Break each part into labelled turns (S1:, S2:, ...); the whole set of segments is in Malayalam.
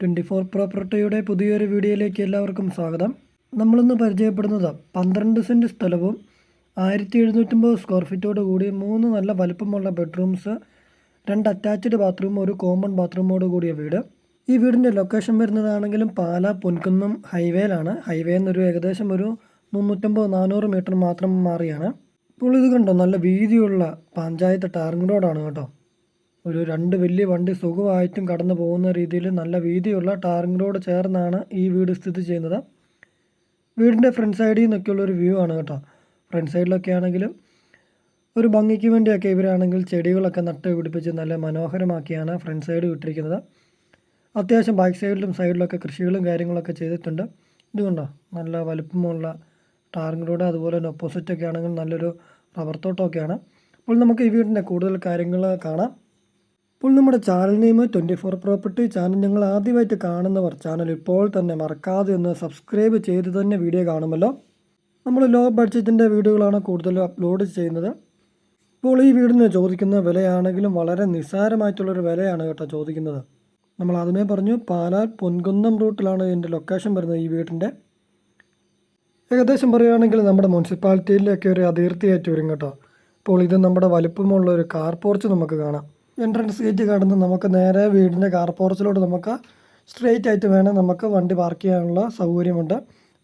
S1: ട്വന്റി ഫോർ പ്രോപ്പർട്ടിയുടെ പുതിയൊരു വീഡിയോയിലേക്ക് എല്ലാവർക്കും സ്വാഗതം. നമ്മളിന്ന് പരിചയപ്പെടുന്നത് പന്ത്രണ്ട് സെന്റ് സ്ഥലവും ആയിരത്തി എഴുന്നൂറ്റമ്പത് സ്ക്വയർ ഫീറ്റോട് കൂടി മൂന്ന് നല്ല വലുപ്പമുള്ള ബെഡ്റൂംസ് രണ്ട് അറ്റാച്ച്ഡ് ബാത്റൂം ഒരു കോമൺ ബാത്റൂമോട് കൂടിയ വീട്. ഈ വീടിന്റെ ലൊക്കേഷൻ വരുന്നതാണെങ്കിലും പാല പൊൻകുന്നം ഹൈവേയിലാണ് ഹൈവേ എന്നൊരു ഏകദേശം ഒരു മുന്നൂറ്റമ്പത് നാനൂറ് മീറ്റർ മാത്രം മാറിയാണ്. ഇപ്പോൾ ഇത് കണ്ടോ നല്ല വീതിയുള്ള പഞ്ചായത്ത് ടാറിംഗ് റോഡാണ് കേട്ടോ. ഒരു രണ്ട് വലിയ വണ്ടി സുഖമായിട്ടും കടന്നു പോകുന്ന രീതിയിൽ നല്ല വീതിയുള്ള ടാറിംഗ് റോഡ് ചേർന്നാണ് ഈ വീട് സ്ഥിതി ചെയ്യുന്നത്. വീടിന്റെ ഫ്രണ്ട് സൈഡിൽ നിന്നൊക്കെയുള്ള ഒരു വ്യൂ ആണ് കേട്ടോ. ഫ്രണ്ട് സൈഡിലൊക്കെ ആണെങ്കിലും ഒരു ഭംഗിക്ക് വേണ്ടിയൊക്കെ ഇവരാണെങ്കിൽ ചെടികളൊക്കെ നട്ട് പിടിപ്പിച്ച് നല്ല മനോഹരമാക്കിയാണ് ഫ്രണ്ട് സൈഡ് വിട്ടിരിക്കുന്നത്. അത്യാവശ്യം ബാക്ക് സൈഡിലും സൈഡിലൊക്കെ കൃഷികളും കാര്യങ്ങളൊക്കെ ചെയ്തിട്ടുണ്ട്. ഇതുകൊണ്ടോ നല്ല വലുപ്പമുള്ള ടാറിംഗ് റോഡ് അതുപോലെ തന്നെ ഓപ്പോസിറ്റൊക്കെ ആണെങ്കിൽ നല്ലൊരു റബ്ബർ തോട്ടമൊക്കെയാണ്. അപ്പോൾ നമുക്ക് ഈ വീടിന്റെ കൂടുതൽ കാര്യങ്ങൾ കാണാം. ഇപ്പോൾ നമ്മുടെ channel name twenty four property channel ഞങ്ങൾ ആദ്യമായിട്ട് കാണുന്നവർ ചാനൽ ഇപ്പോൾ തന്നെ മറക്കാതെ ഒന്ന് സബ്സ്ക്രൈബ് ചെയ്ത് തന്നെ വീഡിയോ കാണുമല്ലോ. നമ്മൾ ലോ ബഡ്ജറ്റിന്റെ വീഡിയോകളാണ് കൂടുതലും അപ്ലോഡ് ചെയ്യുന്നത്. ഇപ്പോൾ ഈ വീടിന് ചോദിക്കുന്ന വിലയാണെങ്കിലും വളരെ നിസ്സാരമായിട്ടുള്ളൊരു വിലയാണ് കേട്ടോ ചോദിക്കുന്നത്. നമ്മൾ ആദ്യമേ പറഞ്ഞു പാലാൽ പൊൻകുന്നം റൂട്ടിലാണ് ഇതിന്റെ ലൊക്കേഷൻ വരുന്നത് ഈ വീടിന്റെ. ഏകദേശം പറയുകയാണെങ്കിൽ നമ്മുടെ മുനിസിപ്പാലിറ്റിയിലേക്ക് ഒരു അതിർത്തിയായിട്ട് വരും കേട്ടോ. അപ്പോൾ ഇത് നമ്മുടെ വലുപ്പമുള്ള ഒരു കാർ പോർച്ച് നമുക്ക് കാണാം. എൻട്രൻസ് ഗേറ്റ് കടന്ന് നമുക്ക് നേരെ വീടിന്റെ കാർ പോർച്ചിലോട്ട് നമുക്ക് സ്ട്രെയിറ്റ് ആയിട്ട് വേണം നമുക്ക് വണ്ടി പാർക്ക് ചെയ്യാനുള്ള സൗകര്യമുണ്ട്.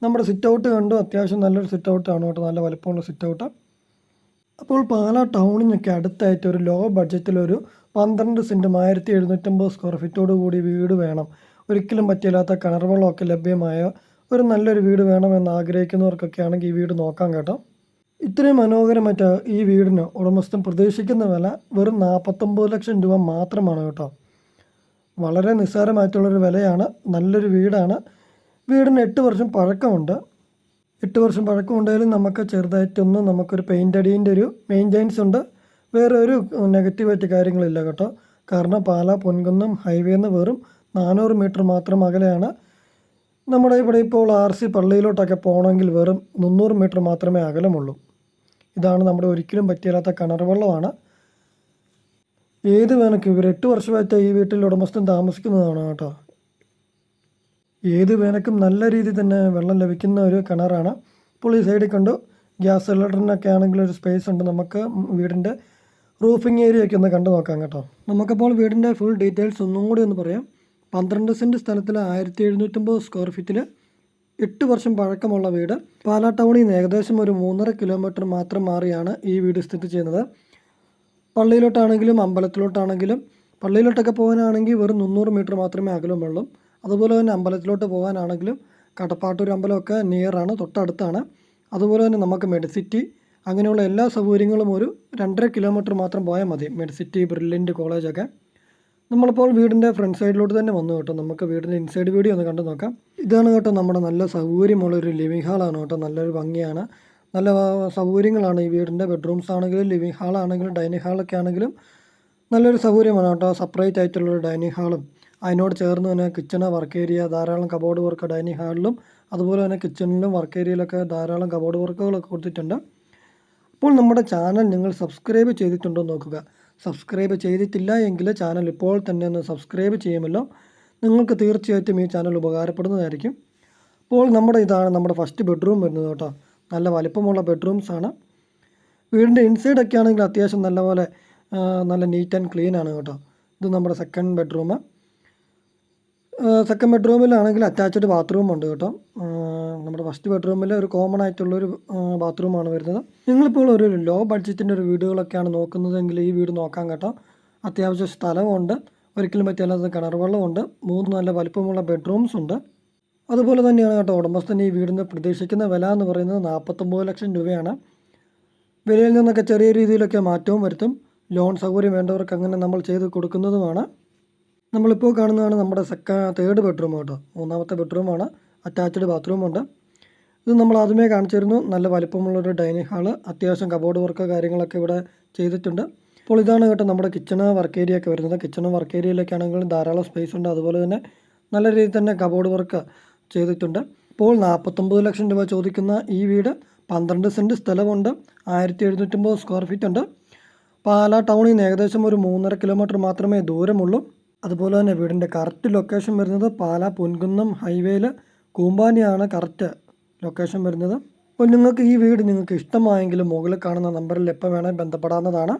S1: നമ്മുടെ സിറ്റ് ഔട്ട് കണ്ടു അത്യാവശ്യം നല്ലൊരു സിറ്റ് ഔട്ടാണ് കേട്ടോ നല്ല വലുപ്പമുള്ള സിറ്റ് ഔട്ട് അപ്പോൾ പാലാ ടൗണിനൊക്കെ അടുത്തായിട്ട് ഒരു ലോ ബഡ്ജറ്റിലൊരു പന്ത്രണ്ട് സെന്റും ആയിരത്തി എഴുന്നൂറ്റമ്പത് സ്ക്വയർ ഫീറ്റോട് കൂടി വീട് വേണം. ഒരിക്കലും പറ്റിയില്ലാത്ത കിണർ വെള്ളമൊക്കെ ലഭ്യമായ ഒരു നല്ലൊരു വീട് വേണമെന്ന് ആഗ്രഹിക്കുന്നവർക്കൊക്കെ ഈ വീട് നോക്കാം കേട്ടോ. ഇത്രയും മനോഹരമായിട്ട് ഈ വീടിന് ഉടമസ്ഥൻ പ്രതീക്ഷിക്കുന്ന വില വെറും നാൽപ്പത്തൊമ്പത് ലക്ഷം രൂപ മാത്രമാണ് കേട്ടോ. വളരെ നിസ്സാരമായിട്ടുള്ളൊരു വിലയാണ് നല്ലൊരു വീടാണ്. വീടിന് എട്ട് വർഷം പഴക്കമുണ്ട്. എട്ട് വർഷം പഴക്കമുണ്ടെങ്കിലും നമുക്ക് ചെറുതായിട്ടൊന്ന് നമുക്കൊരു പെയിന്റ് അടീന്റെ ഒരു മെയിന്റെനൻസ് ഉണ്ട്. വേറെ ഒരു നെഗറ്റീവായിട്ട് കാര്യങ്ങളില്ല കേട്ടോ. കാരണം പാല പൊൻകുന്നം ഹൈവേന്ന് വെറും നാനൂറ് മീറ്റർ മാത്രം അകലെയാണ്. നമ്മുടെ ഇവിടെ ഇപ്പോൾ ആർ സി പള്ളിയിലോട്ടൊക്കെ പോകണമെങ്കിൽ വെറും മുന്നൂറ് മീറ്റർ മാത്രമേ അകലമുള്ളൂ. ഇതാണ് നമ്മുടെ ഒരിക്കലും പറ്റിയില്ലാത്ത കിണർ വെള്ളമാണ്. ഏത് വേനക്കും ഇവർ എട്ട് വർഷമായിട്ട് ഈ വീട്ടിൽ ഉടമസ്ഥൻ താമസിക്കുന്നതാണ് കേട്ടോ. ഏത് വേനക്കും നല്ല രീതിയിൽ തന്നെ വെള്ളം ലഭിക്കുന്ന ഒരു കിണറാണ്. ഇപ്പോൾ ഈ സൈഡിൽ കണ്ടു ഗ്യാസ് സിലിണ്ടറിനൊക്കെ ആണെങ്കിൽ ഒരു സ്പേസ് ഉണ്ട്. നമുക്ക് വീടിന്റെ റൂഫിംഗ് ഏരിയ ഒക്കെ ഒന്ന് കണ്ടു നോക്കാം കേട്ടോ. നമുക്കപ്പോൾ വീടിന്റെ ഫുൾ ഡീറ്റെയിൽസ് ഒന്നും കൂടി ഒന്ന് പറയാം. പന്ത്രണ്ട് സെന്റ് സ്ഥലത്തിൽ ആയിരത്തി എഴുന്നൂറ്റമ്പത് സ്ക്വയർ ഫീറ്റിൽ എട്ട് വർഷം പഴക്കമുള്ള വീട്. പാലാ ടൗണിൽ നിന്ന് ഏകദേശം ഒരു മൂന്നര കിലോമീറ്റർ മാത്രം മാറിയാണ് ഈ വീട് സ്ഥിതി ചെയ്യുന്നത്. പള്ളിയിലോട്ടാണെങ്കിലും അമ്പലത്തിലോട്ടാണെങ്കിലും പള്ളിയിലോട്ടൊക്കെ പോകാനാണെങ്കിൽ വെറും മുന്നൂറ് മീറ്റർ മാത്രമേ അകലമുള്ളൂ. അതുപോലെ തന്നെ അമ്പലത്തിലോട്ട് പോകാനാണെങ്കിലും കടപ്പാട്ടൂർ അമ്പലമൊക്കെ നിയറാണ് തൊട്ടടുത്താണ്. അതുപോലെ തന്നെ നമുക്ക് മെഡിസിറ്റി അങ്ങനെയുള്ള എല്ലാ സൗകര്യങ്ങളും ഒരു രണ്ടര കിലോമീറ്റർ മാത്രം പോയാൽ മതി. മെഡിസിറ്റി ബ്രില്യന്റ് കോളേജൊക്കെ നമ്മളിപ്പോൾ വീടിന്റെ ഫ്രണ്ട് സൈഡിലോട്ട് തന്നെ വന്നു കേട്ടോ. നമുക്ക് വീടിന്റെ ഇൻസൈഡ് വീഡിയോ ഒന്ന് കണ്ടു നോക്കാം. ഇതാണ് കേട്ടോ നമ്മുടെ നല്ല സൗകര്യമുള്ള ഒരു ലിവിങ് ഹാളാണ് കേട്ടോ. നല്ലൊരു ഭംഗിയാണ്. നല്ല സൗകര്യങ്ങളാണ് ഈ വീടിന്റെ ബെഡ്റൂംസ് ആണെങ്കിലും ലിവിങ് ഹാളാണെങ്കിലും ഡൈനിങ് ഹാളൊക്കെ ആണെങ്കിലും നല്ലൊരു സൗകര്യമാണ് കേട്ടോ. സെപ്പറേറ്റ് ആയിട്ടുള്ളൊരു ഡൈനിങ് ഹാളും. അതിനോട് ചേർന്ന് തന്നെ കിച്ചണ് വർക്ക് ഏരിയ ധാരാളം കബോർഡ് വർക്ക് ഡൈനിങ് ഹാളിലും അതുപോലെ തന്നെ കിച്ചണിലും വർക്ക് ഏരിയയിലൊക്കെ ധാരാളം കബോർഡ് വർക്കുകളൊക്കെ കൊടുത്തിട്ടുണ്ട്. അപ്പോൾ നമ്മുടെ ചാനൽ നിങ്ങൾ സബ്സ്ക്രൈബ് ചെയ്തിട്ടുണ്ടോ നോക്കുക. സബ്സ്ക്രൈബ് ചെയ്തിട്ടില്ല എങ്കിൽ ചാനൽ ഇപ്പോൾ തന്നെ ഒന്ന് സബ്സ്ക്രൈബ് ചെയ്യുമല്ലോ. നിങ്ങൾക്ക് തീർച്ചയായിട്ടും ഈ ചാനൽ ഉപകാരപ്പെടുന്നതായിരിക്കും. അപ്പോൾ നമ്മുടെ ഇതാണ് നമ്മുടെ ഫസ്റ്റ് ബെഡ്റൂം വരുന്നത് കേട്ടോ. നല്ല വലിപ്പമുള്ള ബെഡ്റൂംസാണ് വീടിന്റെ ഇൻസൈഡൊക്കെ ആണെങ്കിൽ അത്യാവശ്യം നല്ലപോലെ നല്ല നീറ്റ് ആൻഡ് ക്ലീൻ ആണ് കേട്ടോ. ഇത് നമ്മുടെ സെക്കൻഡ് ബെഡ്റൂം സെക്കൻഡ് ബെഡ്റൂമിലാണെങ്കിൽ അറ്റാച്ച്ഡ് ബാത്റൂം ഉണ്ട് കേട്ടോ. നമ്മുടെ ഫസ്റ്റ് ബെഡ്റൂമിൽ ഒരു കോമൺ ആയിട്ടുള്ളൊരു ബാത്റൂമാണ് വരുന്നത്. നിങ്ങളിപ്പോൾ ഒരു ലോ ബഡ്ജറ്റിന്റെ ഒരു വീടുകളൊക്കെയാണ് നോക്കുന്നതെങ്കിൽ ഈ വീട് നോക്കാം കേട്ടോ. അത്യാവശ്യം സ്ഥലമുണ്ട് ഒരിക്കലും പറ്റിയല്ലാത്ത കിണർ വെള്ളമുണ്ട് മൂന്ന് നല്ല വലിപ്പമുള്ള ബെഡ്റൂംസ് ഉണ്ട്. അതുപോലെ തന്നെയാണ് കേട്ടോ ഉടമസ്ഥൻ ഈ വീടിന് പ്രതീക്ഷിക്കുന്ന വില എന്ന് പറയുന്നത് നാൽപ്പത്തൊമ്പത് ലക്ഷം രൂപയാണ്. വിലയിൽ നിന്നൊക്കെ ചെറിയ രീതിയിലൊക്കെ മാറ്റവും വരുത്തും. ലോൺ സൗകര്യം വേണ്ടവർക്ക് അങ്ങനെ നമ്മൾ ചെയ്ത് കൊടുക്കുന്നതുമാണ്. നമ്മളിപ്പോൾ കാണുന്നതാണ് നമ്മുടെ സെക്ക തേർഡ് ബെഡ്റൂം കേട്ടോ. മൂന്നാമത്തെ ബെഡ്റൂമാണ് അറ്റാച്ച്ഡ് ബാത്റൂമുണ്ട് ഇത് നമ്മൾ ആദ്യമേ കാണിച്ചിരുന്നു. നല്ല വലിപ്പമുള്ളൊരു ഡൈനിങ് ഹാൾ അത്യാവശ്യം കബോർഡ് വർക്ക് കാര്യങ്ങളൊക്കെ ഇവിടെ ചെയ്തിട്ടുണ്ട്. അപ്പോൾ ഇതാണ് കേട്ടോ നമ്മുടെ കിച്ചണ് വർക്ക് ഏരിയ ഒക്കെ വരുന്നത്. കിച്ചണും വർക്ക് ഏരിയയിലേക്കാണെങ്കിലും ധാരാളം സ്പേസ് ഉണ്ട്. അതുപോലെ തന്നെ നല്ല രീതിയിൽ തന്നെ കബോർഡ് വർക്ക് ചെയ്തിട്ടുണ്ട്. ഇപ്പോൾ നാൽപ്പത്തൊമ്പത് ലക്ഷം രൂപ ചോദിക്കുന്ന ഈ വീട് പന്ത്രണ്ട് സെന്റ് സ്ഥലമുണ്ട്. ആയിരത്തി എഴുന്നൂറ്റമ്പത് സ്ക്വയർ ഫീറ്റ് ഉണ്ട്. പാലാ ടൗണിൽ നിന്ന് ഏകദേശം ഒരു മൂന്നര കിലോമീറ്റർ മാത്രമേ ദൂരമുള്ളൂ. അതുപോലെ തന്നെ വീടിന്റെ കറക്റ്റ് ലൊക്കേഷൻ വരുന്നത് പാലാ പൊൻകുന്നം ഹൈവേയിൽ കൂമ്പാനിയാണ് കറക്റ്റ് ലൊക്കേഷൻ വരുന്നത്. അപ്പോൾ നിങ്ങൾക്ക് ഈ വീട് നിങ്ങൾക്ക് ഇഷ്ടമായെങ്കിൽ മുകളിൽ കാണുന്ന നമ്പറിൽ എപ്പോൾ വേണേൽ ബന്ധപ്പെടാവുന്നതാണ്.